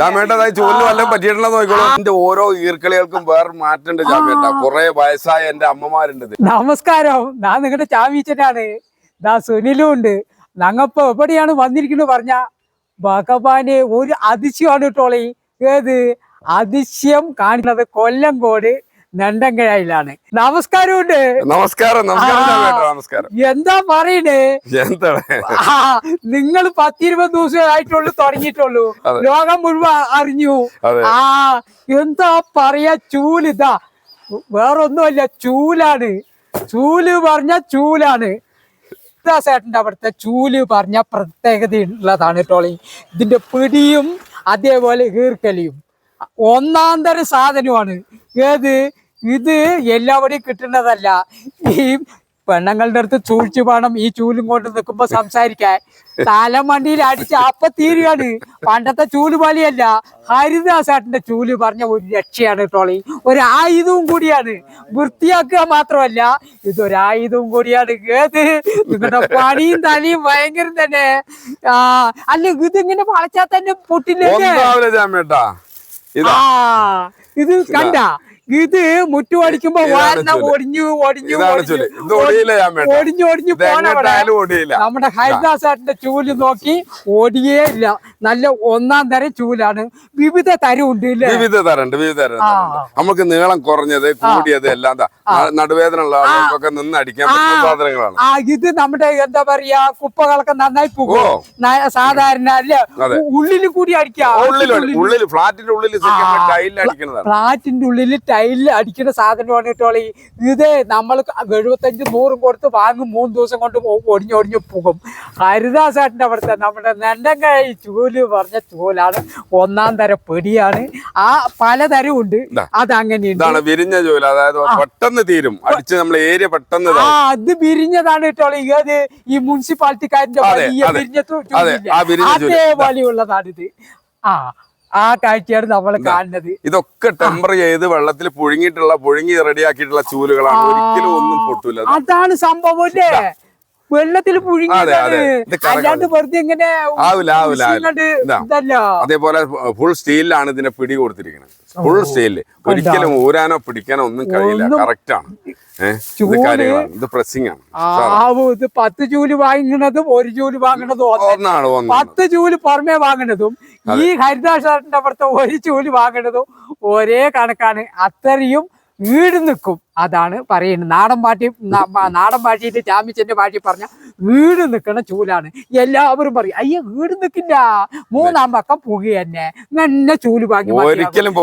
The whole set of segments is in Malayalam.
ചാമേട്ടതായി ചൂലിന് വല്ലതും പറ്റിയിട്ടുണ്ടോ നോക്കിക്കോളൂ. എന്റെ ഓരോ ഈർക്കളികൾക്കും വേറെ മാറ്റണ്ട് ചാമേട്ട കുറെ വയസ്സായ എന്റെ അമ്മമാരുണ്ട് നമസ്കാരം. ഞാൻ നിങ്ങളുടെ ചാമീച്ചനാണ്. ദാ സുനിലും ഉണ്ട്. ഞങ്ങപ്പോ എവിടെയാണ് വന്നിരിക്കുന്നത് പറഞ്ഞ ഭഗവാനെ ഒരു അതിശയമാണ് കേട്ടോളി ഏത്? അതിശയം കാണിക്കുന്നത് കൊല്ലംകോട് നെണ്ടങ്കഴയിലാണ് നമസ്കാരമുണ്ട്. നമസ്കാരം നമസ്കാരം എന്താ പറയണേ? എന്താണ്? നിങ്ങൾ പത്തിരുപത് ദിവസമായിട്ടുള്ളൂ തുടങ്ങിയിട്ടുള്ളൂ. ലോകം മുഴുവൻ അറിഞ്ഞു. ആ എന്താ പറയാ ചൂലിതാ വേറൊന്നുമല്ല ചൂലാണ്. ചൂൽ പറഞ്ഞ ചൂലാണ്. ചേട്ടന്റെ അവിടുത്തെ ചൂൽ പറഞ്ഞ പ്രത്യേകത ഉള്ളതാണ് ടോളി. ഇതിന്റെ പിടിയും അതേപോലെ ഈർക്കലിയും. ഒന്നാം തരം സാധനമാണ്. ഏത്? ഇത് എല്ലാവരെയും കിട്ടുന്നതല്ല. ഈ പെണ്ണുങ്ങളുടെ അടുത്ത് ചൂഴിച്ചു വേണം ഈ ചൂലും കൊണ്ട് നിൽക്കുമ്പോ സംസാരിക്കാൻ. തലമണ്ടിയിൽ അടിച്ച് അപ്പ തീരുകയാണ് പണ്ടത്തെ ചൂൽ പോലെയല്ല. ഹരിദാസേട്ടന്റെ ചൂൽ പറഞ്ഞ ഒരു രക്ഷയാണ് ട്രോളി. ഒരു ആയുധവും കൂടിയാണ്. വൃത്തിയാക്കുക മാത്രമല്ല ഇതൊരായുധവും കൂടിയാണ്. ഏത്? നിങ്ങളുടെ പണിയും തലയും ഭയങ്കരം തന്നെ. ആ അല്ല ഇതിങ്ങനെ വളച്ചാൽ തന്നെ പൊട്ടില്ലേ? ഇതാ. കണ്ട? ഇത് മുറ്റുപടിക്കുമ്പോ വാരണ ഒടിഞ്ഞു ഒടിഞ്ഞു ഒടിഞ്ഞു, ഒടിഞ്ഞു പോണവിടെ നമ്മുടെ ഹരിദാസേട്ടന്റെ ചൂൽ നോക്കി ഓടിയേ ഇല്ല. നല്ല ഒന്നാം തരം ചൂലാണ്. വിവിധ തരമുണ്ട് ഇല്ലേ? വിവിധ തരണ്ട് വിവിധ തരം നമുക്ക് നീളം കുറഞ്ഞത് കൂടിയത് എല്ലാം നടുവേദന ഉള്ള ആളുകൾക്കൊക്കെ നിന്ന് അടിക്കാൻ പറ്റുന്ന സാധനങ്ങളാണ്. ഇത് നമ്മുടെ എന്താ പറയാ കുപ്പകളൊക്കെ നന്നായി പോകും. സാധാരണ അല്ലേ. ഉള്ളിലും കൂടി അടിക്കാം. ഉള്ളിൽ ഫ്ലാറ്റിന്റെ ഉള്ളിൽ ഫ്ലാറ്റിന്റെ ഉള്ളിൽ ടൈലിൽ അടിക്കുന്ന സാധനമാണ് കേട്ടോളി ഇത് നമ്മൾ എഴുപത്തഞ്ച് നൂറും കൊടുത്ത് വാങ്ങും മൂന്ന് ദിവസം കൊണ്ട് ഒടിഞ്ഞ് ഒടിഞ്ഞ് പോകും. ഹരിദാസേട്ടന്റെ അവിടുത്തെ നമ്മുടെ നെണ്ടങ്കായി ചൂൽ പറഞ്ഞ ചൂലാണ് ഒന്നാം തരം പെടിയാണ്. ആ പലതരം ഉണ്ട്. അത് അതങ്ങനെയുണ്ട്. ഇതാണ് വിരിഞ്ഞ ജോലി അതായത് പെട്ടെന്ന് തീരും. അടിച്ച് നമ്മൾ ഏരിയ പെട്ടെന്ന് ആ അത് വിരിഞ്ഞതാണ് കേട്ടോളി ഏത് ഈ മുനിസിപ്പാലിറ്റിക്കാരന്റെ വലിയ വിരിഞ്ഞ അതേപോലെയുള്ളതാണിത്. ആ. ആ കാഴ്ചയാണ് നമ്മൾ കാണുന്നത്. ഇതൊക്കെ ടെമ്പർ ചെയ്ത് വെള്ളത്തിൽ പുഴുങ്ങിയിട്ടുള്ള പുഴുങ്ങി റെഡിയാക്കിയിട്ടുള്ള ചൂലുകളാണ്. ഒരിക്കലും ഒന്നും പൊട്ടൂല അതാണ് സംഭവം അല്ലേ? വെള്ളത്തിൽ. അല്ലാണ്ട് വെറുതെ ഇങ്ങനെ ആവില്ല, ആവില്ല, അതേപോലെ ഫുൾ സ്റ്റീലിലാണ് ഇതിനെ പിടി കൊടുത്തിരിക്കുന്നത് ഫുൾ സ്റ്റീലിൽ ഒരിക്കലും ഊരാനോ പിടിക്കാനോ ഒന്നും കഴിയില്ല. കറക്റ്റ് ആണ്. ഇത് പ്രസിംഗ് ആണ്. ആവു. ഇത് പത്ത് ജൂലി വാങ്ങുന്നതും ഒരു ജൂലി വാങ്ങുന്നതും ഒന്ന്. ഒന്നാണ് ഒന്നാണ്. പത്ത് ജൂലി പുറമേ വാങ്ങുന്നതും ഈ ഹരിദാസന്റെ അപ്പുറത്തെ ഒരു ജോലി വാങ്ങേണ്ടതും ഒരേ കണക്കാണ്. അത്രയും വീട് നിൽക്കും അതാണ് പറയുന്നത്. നാടൻ പാട്ടി നാടൻ പാട്ടിയിട്ട് ചാമിച്ചന്റെ പാട്ടി പറഞ്ഞ വീട് നിൽക്കണ ചൂലാണ്. എല്ലാവരും പറയും അയ്യ വീട് നിൽക്കില്ല മൂന്നാം പക്കം പുക തന്നെ നല്ല ചൂൽ ഭാഗ്യം. ഒരിക്കലും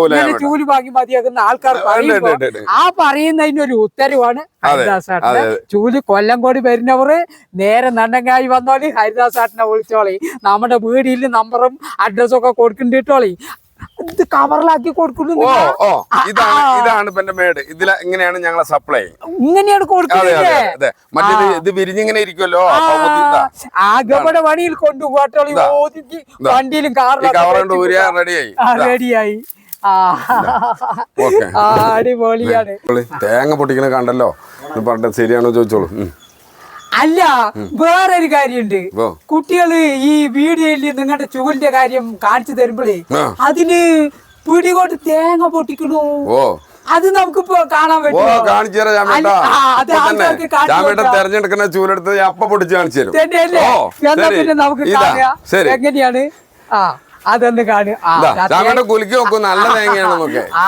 ചൂൽ ഭാഗ്യം മതിയാകുന്ന ആൾക്കാർ ഉണ്ട്, പറയുമ്പോ ഉണ്ട്, ഉണ്ട്. ആ പറയുന്നതിനൊരു ഉത്തരവാണ് ഹരിദാസാട്ടിന്റെ അതെ. ചൂൽ കൊല്ലം കൂടി വരുന്നവർ നേരെ നണ്ടങ്ങായി വന്നോളി ഹരിദാസാട്ടനെ വിളിച്ചോളി. നമ്മുടെ വീടിൽ നമ്പറും അഡ്രസ്സും ഒക്കെ കൊടുക്കണ്ടിട്ടോളി. ഇത് കവറിലാക്കി കൊടുക്കുന്നു ഓ ഓ ഇതാണ് ഇതാണ് ഇപ്പൊ ഇങ്ങനെയാണ് ഞങ്ങളെ സപ്ലൈ ഇങ്ങനെയാണ് കൊടുക്കുന്നത് മറ്റേത് ഇത് വിരിഞ്ഞിങ്ങനെ ഇരിക്കുമല്ലോ പണിയിൽ ആകെപ്പെടെ വണിയിൽ കൊണ്ടുപോട്ടോളി ഇതാ. ഓതിക്ക് വണ്ടിയിലും ഈ കവർ കൊണ്ട് ഊരിയാ റെഡിയായി റെഡിയായി അടിപൊളിയാണ് തേങ്ങ പൊട്ടിക്കണ കണ്ടല്ലോ പറഞ്ഞ ശരിയാണോ ചോദിച്ചോളൂ. അല്ല വേറൊരു കാര്യമുണ്ട്. കുട്ടികൾ ഈ വീഡിയോയിൽ നിങ്ങളുടെ ചൂലിന്റെ കാര്യം കാണിച്ചു തരുമ്പോഴേ. അതിന് പിടികൊണ്ട് തേങ്ങ പൊട്ടിക്കണു. അത് നമുക്കിപ്പോ കാണാൻ പറ്റും കാണിച്ചു തരാം. തെരഞ്ഞെടുക്കുന്ന ചൂലെടുത്ത് അപ്പ പൊട്ടിച്ച് കാണിച്ചു തരും. എന്നാ പിന്നെ നമുക്ക് എങ്ങനെയാണ്? ആ അതൊന്ന് കാണുക കുലുക്കി നോക്കൂ നല്ല തേങ്ങയാണ് നമുക്ക് ആ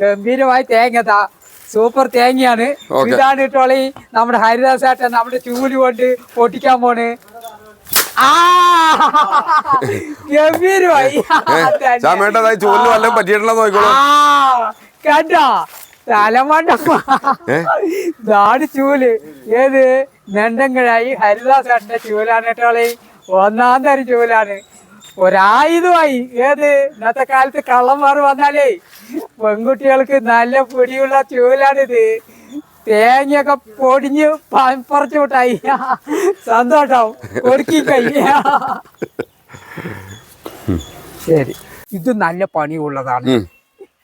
ഗംഭീരമായ തേങ്ങതാ സൂപ്പർ തേങ്ങയാണ്. ഇതാണ് ഇട്ടോളി നമ്മുടെ ഹരിദാസ് ഹരിദാസേട്ടൻ നമ്മുടെ ചൂൽ കൊണ്ട് പൊട്ടിക്കാൻ പോണ്. ഗംഭീരമായി. ചൂലിന് വല്ലതും പറ്റിയിട്ടുണ്ടോ കണ്ടോ? തലമണ്ട നാട് ചൂൽ. ഏത്? നെണ്ടങ്കഴായി ഹരിദാസേട്ടന്റെ ചൂലാണ് കേട്ടോളി ഒന്നാം തരം ചൂലാണ്. ഒരായുധമായി. ഏത്? ഇന്നത്തെ കാലത്ത് കള്ളന്മാർ വന്നാലേ പെൺകുട്ടികൾക്ക് നല്ല പിടിയുള്ള ചൂലാണിത്. തേങ്ങയൊക്കെ പൊടിഞ്ഞ് പറിച്ചു വിട്ടായി. സന്തോഷം. ഒടുക്കി കഴിയാ ശരി. ഇത് നല്ല പണിയുള്ളതാണ്.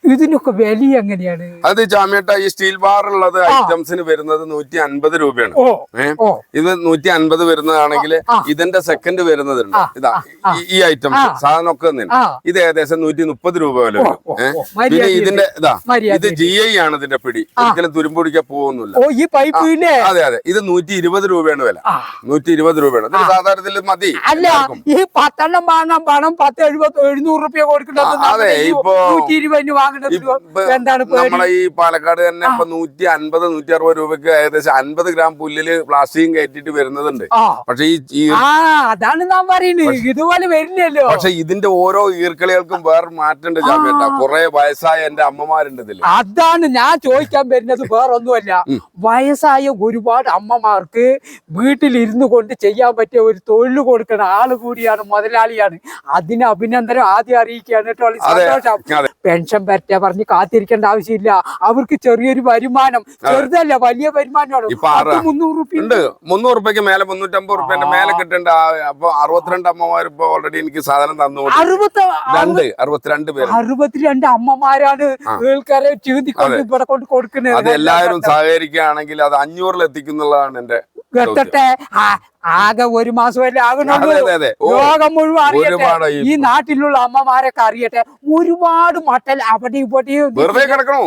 ഇതിനൊക്കെ വില എങ്ങനെയാണ്? അത് ജാമ്യട്ട ഈ സ്റ്റീൽ ബാർ ഉള്ളത് ഐറ്റംസിന് വരുന്നത് നൂറ്റി അൻപത് രൂപയാണ് ഇത് നൂറ്റി അൻപത് വരുന്നതാണെങ്കിൽ ഇതിന്റെ സെക്കൻഡ് വരുന്നതുണ്ട്. ഇതാ ഈ- ഐറ്റംസ്. സാധനമൊക്കെ ഇത് ഏകദേശം നൂറ്റി മുപ്പത് രൂപ വില വരും. പിന്നെ ഇതിന്റെ ഇതാ ഇത് ജി ഐ ആണ് ഇതിന്റെ പിടി. ഒരിക്കലും തുരുമ്പുടിക്കാൻ പോകുന്നില്ല. ഓ ഈ പൈപ്പ് അതെ അതെ. ഇത് നൂറ്റി ഇരുപത് രൂപയാണ് വില. നൂറ്റി ഇരുപത് രൂപയാണ്. ഇത് സാധാരണത്തിൽ മതി. അല്ല ഈ പത്തെണ്ണം വാങ്ങാൻ പണം പത്ത് എഴുപത് എഴുന്നൂറ് റുപ്യ കൊടുക്കുന്നത് അതെ, ഇപ്പൊ നൂറ്റി ഇരുപതിന് വാങ്ങാൻ ഇപ്പൊ എന്താണ്? നമ്മളെ ഈ പാലക്കാട് തന്നെ ഇപ്പൊ നൂറ്റി അൻപത് നൂറ്റി അറുപത് രൂപക്ക് ഏകദേശം അൻപത് ഗ്രാം പുല്ലിൽ പ്ലാസ്റ്റിക്കും കയറ്റിട്ട് വരുന്നതുണ്ട്. പക്ഷെ ഈ അതാണ് ഞാൻ പറയുന്നത്. ഇതുപോലെ വരുന്നല്ലോ പക്ഷെ ഇതിന്റെ ഓരോ ഈർക്കളികൾക്കും വേറെ മാറ്റമുണ്ട് ജാമ്യട്ട കുറെ വയസ്സായ എന്റെ അമ്മമാരുണ്ട് ഇതിൽ. അതാണ് ഞാൻ ചോദിക്കാൻ വരുന്നത്. വേറൊന്നുമല്ല. വയസ്സായ ഒരുപാട് അമ്മമാർക്ക് വീട്ടിലിരുന്നു കൊണ്ട് ചെയ്യാൻ പറ്റിയ ഒരു തൊഴിൽ കൊടുക്കുന്ന ആൾ കൂടിയാണ് മുതലാളിയാണ്. അതിന് അഭിനന്ദനം ആദ്യം അറിയിക്കുകയാണ് കേട്ടോ. സന്തോഷം. പെൻഷൻ പറ്റാ പറഞ്ഞ് കാത്തിരിക്കേണ്ട ആവശ്യമില്ല. അവർക്ക് ചെറിയൊരു വരുമാനം. ചെറുതല്ല വലിയ വരുമാനമാണ്. മുന്നൂറ് ഉണ്ട്. മുന്നൂറ് റുപ്യക്ക് മേലെ മുന്നൂറ്റമ്പത് റുപ്യന്റെ മേലെ കിട്ടേണ്ട അപ്പൊ അറുപത്തിരണ്ട് അമ്മമാർ ഇപ്പൊ ഓൾറെഡി എനിക്ക് സാധനം തന്നു അറുപത്തി രണ്ട് അറുപത്തിരണ്ട് പേര്. അറുപത്തിരണ്ട് അമ്മമാരാണ് ആൾക്കാരെ ചീന്തിക്കൊണ്ട് ഇവിടെ കൊണ്ട് കൊടുക്കുന്നത്. അത് എല്ലാവരും സഹകരിക്കുകയാണെങ്കിൽ അത് അഞ്ഞൂറിൽ എത്തിക്കുന്നുള്ളതാണ് എന്റെ എത്തട്ടെ ആകെ ഒരു മാസമല്ലേ ആകുന്നുള്ളൂ. ലോകം മുഴുവൻ അറിയട്ടെ. ഈ- നാട്ടിലുള്ള അമ്മമാരൊക്കെ അറിയട്ടെ. ഒരുപാട് മട്ടൽ അവിടെ ഇവിടെ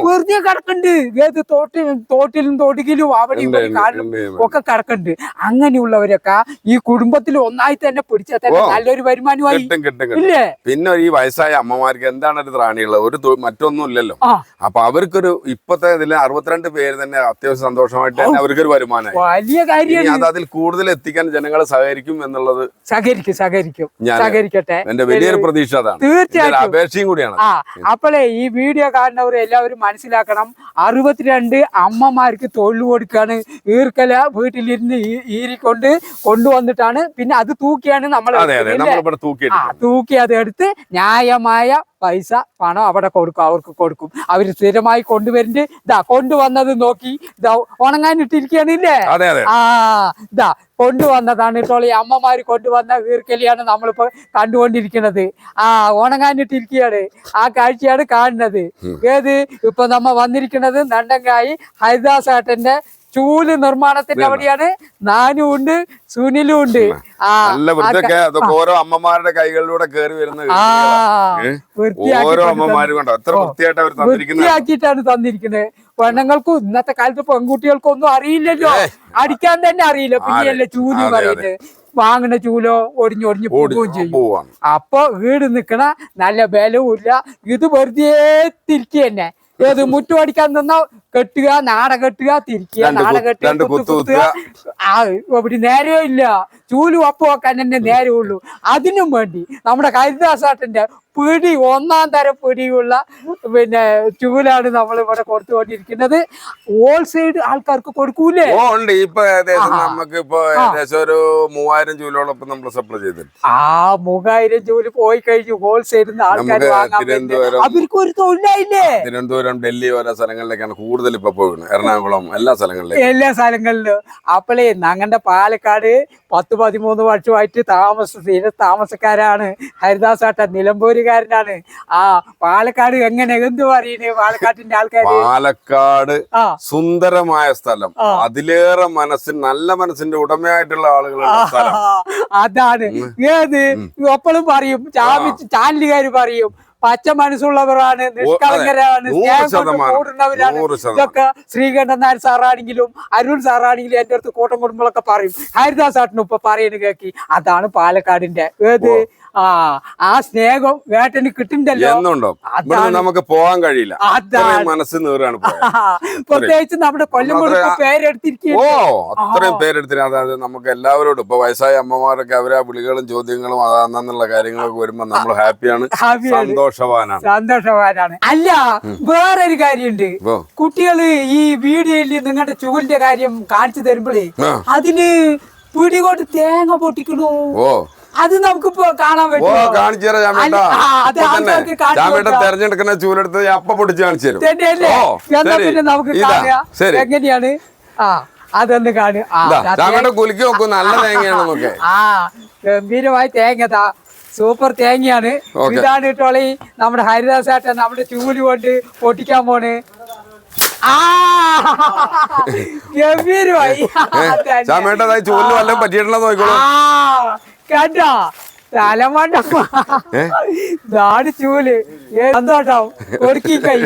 വെറുതെ കിടക്കുന്നുണ്ട് ഏത് തോട്ടിലും തോട്ടിലും തൊടുകിലും അവിടെ ഇവിടെ കാടിലും. ഒക്കെ കിടക്കുന്നുണ്ട് അങ്ങനെയുള്ളവരൊക്കെ ഈ കുടുംബത്തിൽ ഒന്നായി തന്നെ പിടിച്ചാൽ തന്നെ നല്ലൊരു വരുമാനമായി. ഇല്ലേ? പിന്നെ ഈ വയസ്സായ അമ്മമാർക്ക് എന്താണ് ഒരു ത്രാണിയുള്ളത്? ഒരു മറ്റൊന്നും ഇല്ലല്ലോ അപ്പൊ അവർക്കൊരു ഇപ്പത്തെ ഇതിൽ അറുപത്തിരണ്ട് പേര് തന്നെ അത്യാവശ്യം സന്തോഷമായിട്ട് അവർക്കൊരു വരുമാനം വലിയ കാര്യം അത് അതിൽ കൂടുതൽ എത്തിക്കാൻ ജനങ്ങൾ സഹകരിക്കും എന്നുള്ളത് സഹകരിക്കും സഹകരിക്കും. സഹകരിക്കട്ടെ. എന്റെ വലിയൊരു പ്രതീക്ഷ അതാണ്. തീർച്ചയായിട്ടും. അപേക്ഷയും കൂടിയാണ്. അപ്പോഴേ ഈ വീഡിയോ കാണുന്നവർ എല്ലാവരും മനസ്സിലാക്കണം. അറുപത്തിരണ്ട് അമ്മമാർക്ക് തൊഴിൽ കൊടുക്കാണ്. ഈർക്കല വീട്ടിലിരുന്ന് ഈരിക്കൊണ്ട് കൊണ്ടുവന്നിട്ടാണ്. പിന്നെ അത് തൂക്കിയാണ് നമ്മൾ തൂക്കി അത് എടുത്ത് ന്യായമായ പൈസ പണം അവിടെ കൊടുക്കും അവർക്ക് കൊടുക്കും. അവർ സ്ഥിരമായി കൊണ്ടുവരുന്നുണ്ട് ഇതാ കൊണ്ടുവന്നത് നോക്കി. ഇതാ ഉണങ്ങാനിട്ടിരിക്കുകയാണ് ഇല്ലേ അതെ അതെ. ആ ഇതാ കൊണ്ടുവന്നതാണ് ഇപ്പോൾ ഈ അമ്മമാര് കൊണ്ടുവന്ന വീർക്കലിയാണ് നമ്മളിപ്പോ കണ്ടുകൊണ്ടിരിക്കുന്നത്. ആ ഉണങ്ങാനിട്ടിരിക്കുകയാണ് ആ കാഴ്ചയാണ് കാണുന്നത്. ഏത്? ഇപ്പൊ നമ്മ വന്നിരിക്കുന്നത് നണ്ടങ്കായി ഹരിദാസ് ഏട്ടന്റെ ചൂൽ നിർമ്മാണത്തിന്റെ അവിടെയാണ് നാനും ഉണ്ട് സുനിലും ഉണ്ട്. നല്ല വൃത്തിയൊക്കെ അതൊക്കെ ഓരോ അമ്മമാരുടെ കൈകളിലൂടെ കയറി വരുന്ന ഓരോ അമ്മമാരും കണ്ടോ? എത്ര വൃത്തിയായിട്ട് അവർ വൃത്തിയാക്കിയിട്ടാണ് തന്നിരിക്കുന്നത്. പെണ്ണുങ്ങൾക്കും ഇന്നത്തെ കാലത്ത് പെൺകുട്ടികൾക്കും ഒന്നും അറിയില്ലല്ലോ. അടിക്കാൻ തന്നെ അറിയില്ല. പിന്നെയല്ലേ ചൂൽ പറയുന്നത്. വാങ്ങണ ചൂലോ ഒടിഞ്ഞൊടിഞ്ഞ് പോവുകയും ചെയ്യും. അപ്പൊ വീട് നിക്കണ നല്ല ബലവും ഇല്ല ഇത് വെറുതെ തിരിക്കുക തന്നെ. ഏത് മുറ്റം അടിക്കാൻ നിന്നാ കെട്ടുക നാട കെട്ടുക തിരിക്കുക നാട കെട്ടുക ആ ഇവിടെ നേരെയോ ഇല്ല. ചൂൽ ഒപ്പ് എന്നെ നേരമുള്ളൂ അതിനും വേണ്ടി നമ്മുടെ ഹരിദാസാട്ടിന്റെ പിടി ഒന്നാം തരം പിടിയുള്ള പിന്നെ ചൂലാണ് നമ്മൾ ഇവിടെ കൊടുത്തുകൊണ്ടിരിക്കുന്നത്. ഹോൾസെയിൽ ആൾക്കാർക്ക് കൊടുക്കൂലേ? ഉണ്ട്. ഇപ്പൊ ഏകദേശം നമുക്ക് ഇപ്പൊ ഏകദേശം ഒരു മൂവായിരം ചൂലോളം നമ്മൾ സപ്ലൈ ചെയ്തിട്ടുണ്ട്. ആ മൂവായിരം ജോലി പോയി കഴിഞ്ഞു. ഹോൾസെയിൽ ആൾക്കാർ നിന്ന് ആൾക്കാർ. തിരുവനന്തപുരം- അവർക്ക് ഒരു തൊഴിലായില്ലേ? തിരുവനന്തപുരം ഡൽഹി ഓരോ സ്ഥലങ്ങളിലേക്കാണ് കൂടുതൽ ഇപ്പൊ പോകുന്നത്. എറണാകുളം എല്ലാ സ്ഥലങ്ങളിലും എല്ലാ സ്ഥലങ്ങളിലും. അപ്പോളേ ഞങ്ങളുടെ പാലക്കാട് പത്ത് പതിമൂന്ന് വർഷമായിട്ട് താമസ സ്ഥിര താമസക്കാരാണ്. ഹരിദാസ് ഹരിദാസാട്ട നിലമ്പൂരുകാരനാണ്. ആ പാലക്കാട് എങ്ങനെ? എന്ത് പറയുന്നത് പാലക്കാട്ടിന്റെ ആൾക്കാർ പാലക്കാട് സുന്ദരമായ സ്ഥലം. അതിലേറെ മനസ്സിന് നല്ല മനസ്സിന്റെ ഉടമയായിട്ടുള്ള ആളുകൾ അതാണ്. ഏത്? എപ്പോഴും പറയും. ചാമിച്ച് ചാനലുകാർ പറയും. പച്ച മനസ്സുള്ളവരാണ് നിഷ്കളങ്കരാണ്. കൂടുന്നവരാണ്. ഇതൊക്കെ ശ്രീകണ്ഠൻ നായർ സാറാണെങ്കിലും അരുൺ സാറാണെങ്കിലും എന്റെ അടുത്ത് കൂട്ടം കുടുംബങ്ങളൊക്കെ പറയും. ഹരിദാസ് ആട്ടിനൊപ്പം ഇപ്പൊ പറയുന്നത് കേക്കി. അതാണ് പാലക്കാടിന്റെ ഏത്? ആ ആ സ്നേഹം വേട്ടന് കിട്ടുന്നുണ്ടല്ലോ എന്നുണ്ടോ. നമുക്ക് പോകാൻ കഴിയില്ല. അതാണ്. അത്രയും മനസ്സ് നീറാണ് പോയത് പ്രത്യേകിച്ച് നമ്മുടെ കൊല്ലം പേരെടുത്തിരിക്കും ഓ അത്രയും പേരെടുത്തിന് അതായത് നമുക്ക് എല്ലാവരോടും ഇപ്പൊ വയസ്സായ അമ്മമാരൊക്കെ അവരെ വിളികളും ചോദ്യങ്ങളും അതാന്നുള്ള കാര്യങ്ങളൊക്കെ വരുമ്പോ നമ്മൾ ഹാപ്പിയാണ്. സന്തോഷവാനാണ്. സന്തോഷവാനാണ്. അല്ല വേറൊരു കാര്യമുണ്ട്. കുട്ടികൾ ഈ വീഡിയോയിൽ നിങ്ങളുടെ ചുവലിന്റെ കാര്യം കാണിച്ചു തരുമ്പോഴേ. അതിന് പിടികൊണ്ട് തേങ്ങ പൊട്ടിക്കണു? ഓ. അത് നമുക്കിപ്പോ കാണാൻ പറ്റും കാണിച്ചു തരാം. തെരഞ്ഞെടുക്കുന്ന ചൂലെടുത്ത് അപ്പ പൊടിച്ച് കാണിച്ചു തരും. എന്നാ പിന്നെ നമുക്ക് എങ്ങനെയാണ്? ആ അതൊന്ന് കാണുക. കുലുക്കി നോക്കും നല്ല തേങ്ങയാണെന്നൊക്കെ. ആ ഗംഭീരമായി തേങ്ങ സൂപ്പർ തേങ്ങയാണ്. ഇതാണ് കേട്ടോളി നമ്മുടെ ഹരിദാസേട്ടൻ നമ്മുടെ ചൂൽ കൊണ്ട് പൊട്ടിക്കാൻ പോണ്. ഗംഭീരമായി. ചൂൽ വല്ലതും പറ്റിയിട്ടുണ്ടോ നോക്കിക്കോളൂ. കണ്ടോ? തലമണ്ട ഇതാണ് ചൂൽ. എന്തോട്ടോ കൊടുക്കി കൈ